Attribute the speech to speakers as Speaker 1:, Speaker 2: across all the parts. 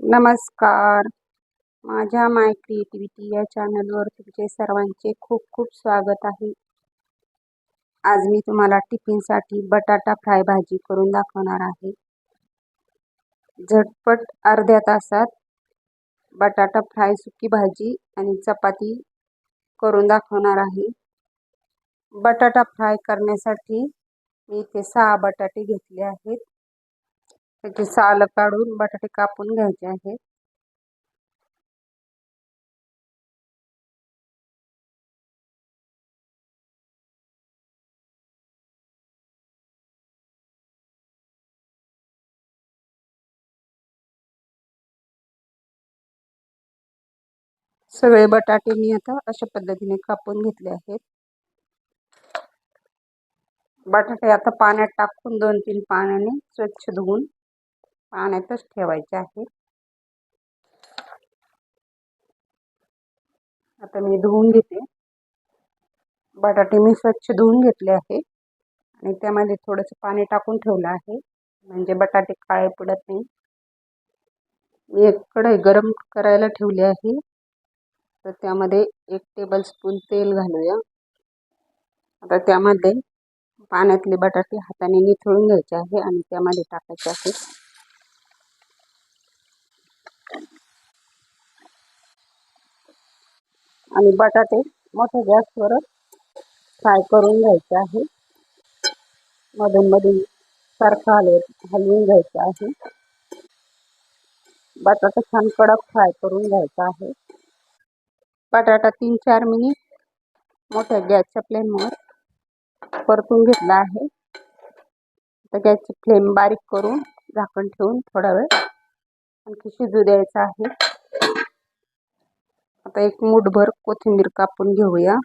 Speaker 1: नमस्कार. माझ्या माय क्रिएटिव्हिटी या चॅनलवर तुमचे सर्वांचे खूप खूप स्वागत आहे. आज मी तुम्हाला टिफिनसाठी बटाटा फ्राय भाजी करून दाखवणार आहे. झटपट अर्ध्या तासात बटाटा फ्राय सुकी भाजी आणि चपाती करून दाखवणार आहे. बटाटा फ्राय करण्यासाठी मी इथे सहा बटाटे घेतले आहेत. साल काढून बटाटे कापून घ्यायचे सगळे बटाटे मी आता अशा पद्धतीने कापून आहेत. बटाटे आता पाण्यात टाकून दोन तीन पाण्याने स्वच्छ धुवून पाण्यातच ठेवायचे आहे आता मी धुवून घेते. बटाटे मी स्वच्छ धुवून घेतले आहे. आणि त्यामध्ये थोडंसं पाणी टाकून ठेवलं आहे. म्हणजे बटाटे काळे पडत नाही. मी एक कढई गरम करायला ठेवली आहे. तर त्यामध्ये एक टेबल स्पून तेल घालूया. आता त्यामध्ये पाण्यातले बटाटे हाताने निथळून घ्यायचे आहे आणि त्यामध्ये टाकायचे आहे. आणि बटाटे मोठ्या गॅसवरच फ्राय करून घ्यायचे आहे. मधून मधून सारखं हलव हलवून घ्यायचं आहे. बटाटा छान कडक फ्राय करून घ्यायचा आहे. बटाटा तीन चार मिनिट मोठ्या गॅसच्या फ्लेमवर परतून घेतला आहे. आता गॅसची फ्लेम बारीक करून झाकण ठेवून थोडा वेळ आणखी शिजू द्यायचा आहे. आता एक मुठभर कोथिंबीर कापून घेऊया.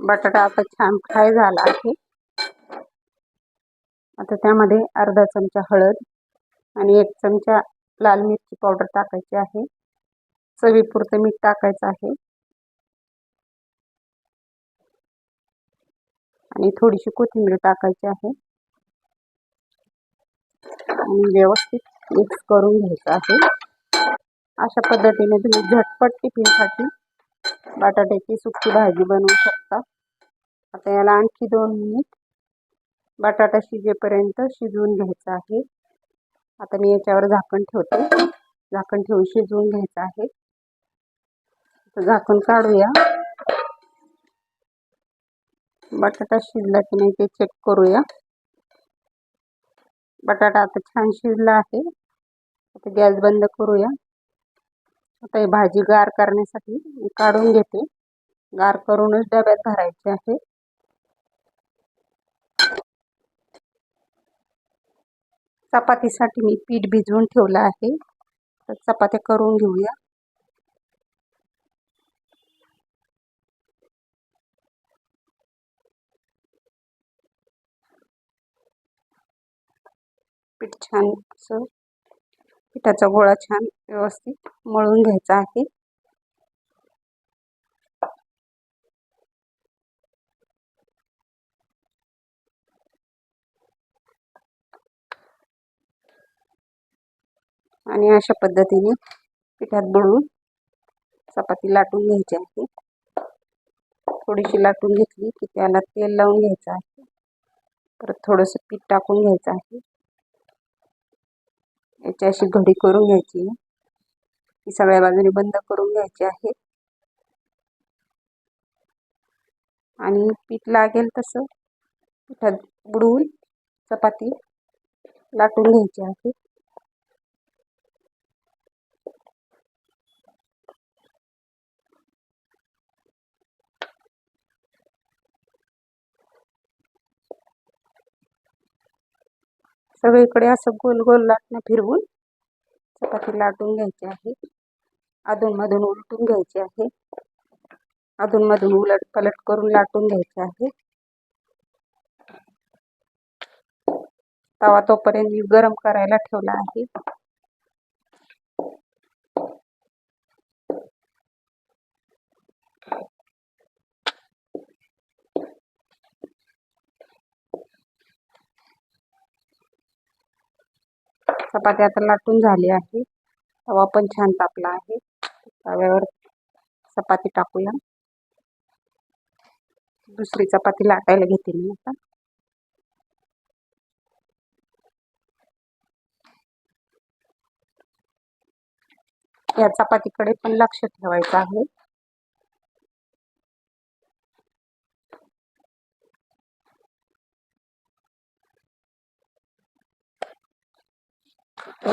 Speaker 1: बटाटा आता छान फ्राय झाला आहे. आता त्यामध्ये अर्धा चमचा हळद आणि एक चमचा लाल मिरची पावडर टाकायची आहे. चवीपुरतं मीठ टाकायचं आहे. आणि थोडीशी कोथिंबीर टाकायची आहे. आणि व्यवस्थित मिक्स करून घ्यायचं आहे. अशा पद्धतीने तुम्ही झटपट टिफिनसाठी बटाट्याची सुकी भाजी बनवू शकता. आता याला आणखी दोन मिनिट बटाटा शिजेपर्यंत शिजवून घ्यायचा आहे. आता मी याच्यावर झाकण ठेवते. झाकण ठेवून शिजवून घ्यायचं आहे. झाकण काढूया. बटाटा शिजला की नाही ते चेक करूया. बटाटा आता छान शिजला आहे. आता गॅस बंद करूया. आता ही भाजी गार करण्यासाठी मी काढून घेते. गार करूनच डब्यात भरायचे आहे. चपातीसाठी मी पीठ भिजवून ठेवलं आहे. तर चपात्या करून घेऊया. पीठ छान असं पिठाचा गोळा छान व्यवस्थित मळून घ्यायचा आहे. आणि अशा पद्धतीने पिठात बुडवून चपाती लाटून घ्यायची आहे. थोडीशी लाटून घेतली की त्याला तेल लावून घ्यायचं आहे. परत थोडंसं पीठ टाकून घ्यायचं आहे. याची अशी घडी करून घ्यायची. ही सगळ्या बाजूने बंद करून घ्यायची आहे. आणि पीठ लागेल तसं. पिठात बुडवून चपाती लाटून घ्यायची आहे. सगळीकडे असं गोल गोल लाटणं फिरवून चपाती लाटून घ्यायची आहे. अधूनमधून उलटून घ्यायची आहे. अधूनमधून उलट पलट करून लाटून घ्यायचे आहे. तवा तोपर्यंत मी गरम करायला ठेवला आहे. चपाती आता लाटून झाली आहे. तवा पण छान तापला आहे. तव्यावर चपाती टाकूया. दुसरी चपाती लाटायला घेते मी आता. या चपातीकडे पण लक्ष ठेवायचं आहे.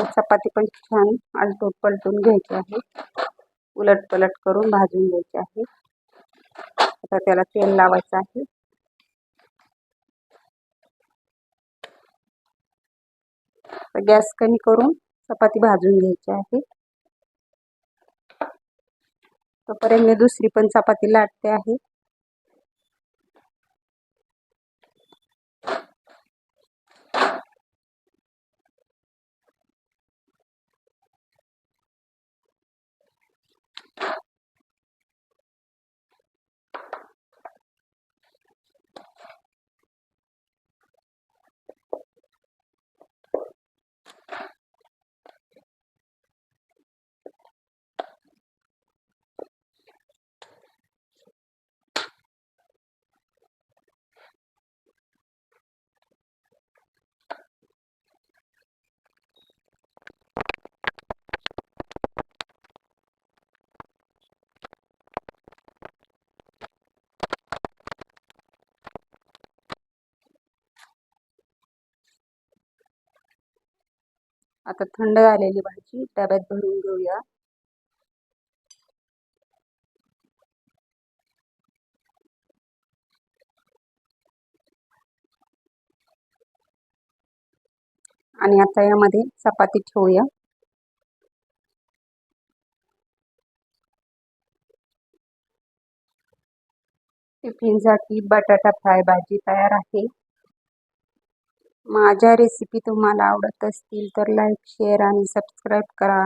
Speaker 1: चपाती पण छान आलटून पलटून घ्यायची आहे. उलट पलट करून भाजून घ्यायची आहे. आता त्याला तेल लावायचं आहे. गॅस कमी करून चपाती भाजून घ्यायची आहे. तोपर्यंत मी दुसरी पण चपाती लाटते आहे. आता थंड झालेली भाजी डब्यात भरून घेऊया. आणि आता यामध्ये चपाती ठेवूया. टिफिनसाठी बटाटा फ्राय भाजी तयार आहे. माझ्या रेसिपी तुम्हाला आवडत असतील तर लाईक शेअर आणि सबस्क्राईब करा.